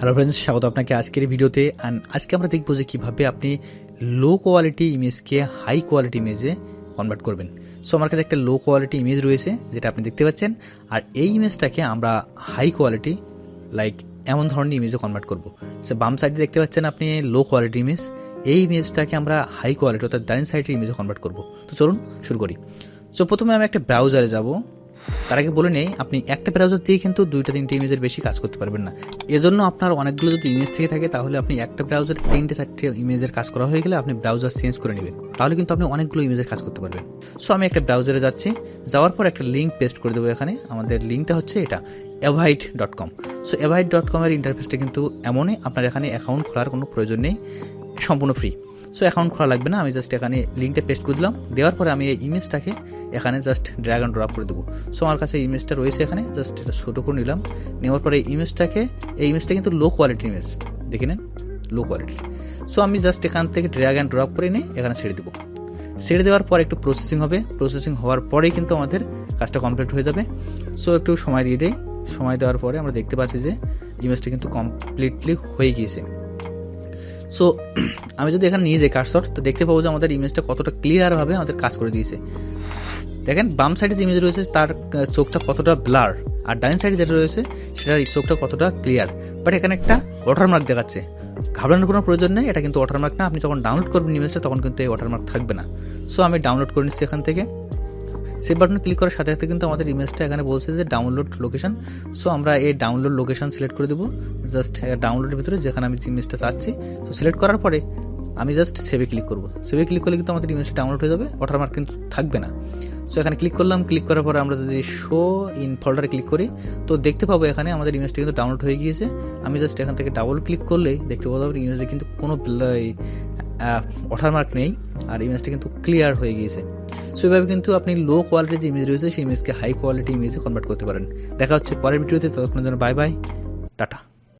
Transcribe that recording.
Hello friends স্বাগত আপনাকে আজকের ভিডিওতে। অ্যান্ড আজকে আমরা দেখব যে কীভাবে আপনি লো কোয়ালিটি ইমেজকে হাই কোয়ালিটি ইমেজে কনভার্ট করবেন। সো আমার কাছে একটা লো কোয়ালিটি ইমেজ রয়েছে, যেটা আপনি দেখতে পাচ্ছেন। আর এই ইমেজটাকে আমরা হাই কোয়ালিটি লাইক এমন ধরনের ইমেজে কনভার্ট করব। সে বাম সাইডে দেখতে পাচ্ছেন আপনি লো কোয়ালিটি ইমেজ এই ইমেজটাকে আমরা হাই কোয়ালিটি অর্থাৎ ডাইন সাইডের ইমেজে কনভার্ট করব। তো চলুন শুরু করি। সো প্রথমে আমি একটা ব্রাউজারে যাব। তার আগে বলে নেই, আপনি একটা ব্রাউজার দিয়ে কিন্তু দুইটা তিনটে ইমেজের বেশি কাজ করতে পারবেন না। এজন্য আপনার অনেকগুলো যদি ইমেজ থেকে থাকে, তাহলে আপনি একটা ব্রাউজার তিনটে চারটে ইমেজের কাজ করা হয়ে গেলে আপনি ব্রাউজার চেঞ্জ করে নেবেন। তাহলে কিন্তু আপনি অনেকগুলো ইমেজের কাজ করতে পারবেন। সো আমি একটা ব্রাউজারে যাচ্ছি। যাওয়ার পর একটা লিঙ্ক পেস্ট করে দেবো এখানে। আমাদের লিঙ্কটা হচ্ছে এটা Avaide dot com so Avaide dot কমের ইন্টারফেসটা কিন্তু এমনই। আপনার এখানে অ্যাকাউন্ট খোলার কোনো প্রয়োজন নেই। সম্পূর্ণ ফ্রি সো অ্যাকাউন্ট খোলা লাগবে না। আমি জাস্ট এখানে লিঙ্কটা পেস্ট করে দিলাম। দেওয়ার পরে আমি এই ইমেজটাকে এখানে জাস্ট ড্র্যাগ অ্যান্ড ড্রপ করে দেবো। সো আমার কাছে ইমেজটা রয়েছে এখানে। জাস্ট এটা ছোটো করে নিলাম। নেওয়ার পরে এই ইমেজটাকে এই ইমেজটা কিন্তু লো কোয়ালিটির ইমেজ দেখে নেন লো কোয়ালিটি সো আমি জাস্ট এখান থেকে ড্র্যাগ অ্যান্ড ড্রপ করে নিয়ে এখানে ছেড়ে দেবো। ছেড়ে দেওয়ার পর একটু প্রসেসিং হবে। প্রসেসিং হওয়ার পরেই কিন্তু আমাদের কাজটা কমপ্লিট হয়ে যাবে। সো একটু সময় দিয়ে দেয় সময় দেওয়ার পরে আমরা দেখতে পাচ্ছি যে ইমেজটা কিন্তু কমপ্লিটলি হয়ে গিয়েছে। সো আমি যদি এখানে নিয়ে যাই কারসর তো দেখতে পাবো যে আমাদের ইমেজটা কতটা ক্লিয়ারভাবে আমাদের কাজ করে দিয়েছে। দেখেন, বাম সাইডে যে ইমেজ রয়েছে, তার চোখটা কতটা ব্লার আর ডাইন সাইডে যেটা রয়েছে, সেটার চোখটা কতটা ক্লিয়ার বাট এখানে একটা ওয়াটারমার্ক দেখাচ্ছে। ঘাবড়ানোর কোনো প্রয়োজন নেই, এটা কিন্তু ওয়াটারমার্ক না। আপনি যখন ডাউনলোড করবেন ইমেজটা তখন কিন্তু এই ওয়াটারমার্ক থাকবে না। সো আমি ডাউনলোড করে নিচ্ছি এখান থেকে। সেভ বাটনে ক্লিক করার সাথে সাথে কিন্তু আমাদের ইমেজটা এখানে বলছে যে ডাউনলোড লোকেশন সো আমরা এই ডাউনলোড লোকেশন সিলেক্ট করে দেবো। জাস্ট ডাউনলোডের ভিতরে যেখানে আমি ইমেজটা চাচ্ছি। তো সিলেক্ট করার পরে আমি জাস্ট সেভে ক্লিক করব। সেভে ক্লিক করলে কিন্তু আমাদের ইমেজটা ডাউনলোড হয়ে যাবে। ওয়াটারমার্ক কিন্তু থাকবে না। সো এখানে ক্লিক করলাম। ক্লিক করার পরে আমরা যদি শো ইন ফোল্ডারে ক্লিক করি, তো দেখতে পাবো এখানে আমাদের ইমেজটা কিন্তু ডাউনলোড হয়ে গিয়েছে। আমি জাস্ট এখান থেকে ডাবল ক্লিক করলেই দেখতে পাবো ইমেজে কিন্তু কোনো ওয়াটারমার্ক নেই। আর ইমেজটা কিন্তু ক্লিয়ার হয়ে গিয়েছে। সো এভাবে কিন্তু আপনি লো কোয়ালিটি যে ইমেজ রয়েছে, সেই ইমেজকে হাই কোয়ালিটি ইমেজে কনভার্ট করতে পারেন। দেখা হচ্ছে পরের ভিডিওতে ততক্ষণের জন্য বাই বাই টাটা।